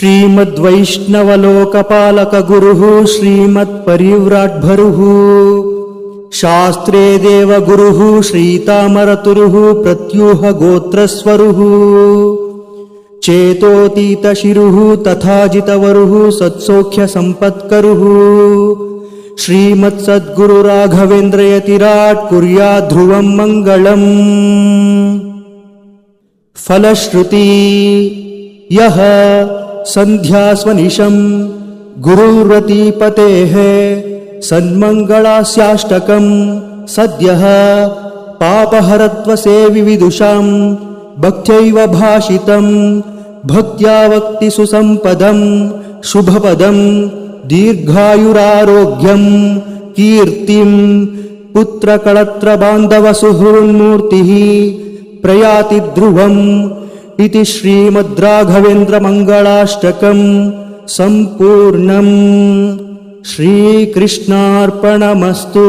श्रीमद्वैष्णवलोकपालकगुरुः श्रीमत्परिव्राट्भरुः शास्त्रे देवगुरुः श्रीतामरतुरुः प्रत्यूहगोत्रस्वरुः चेतोतीतशिरुः तथा जितवरुः सत्सौख्यसम्पत्करुः श्रीमत्सद्गुरुराघवेन्द्रयतिराट् कुर्याद्ध्रुवं मङ्गलम्। फलश्रुति यः सन्ध्यास्वनिशम् गुरुव्रतीपतेः सन्मङ्गलास्याष्टकम् सद्यः पापहरत्वसेविविदुषाम् भक्त्यैव भाषितम् भक्त्या वक्ति सुसम्पदम् शुभपदम् दीर्घायुरारोग्यम् कीर्तिम् पुत्रकळत्रबान्धवसुहृन्मूर्तिः प्रयाति ध्रुवम् इति श्रीमद्राघवेन्द्रमङ्गलाष्टकम् सम्पूर्णम्। श्रीकृष्णार्पणमस्तु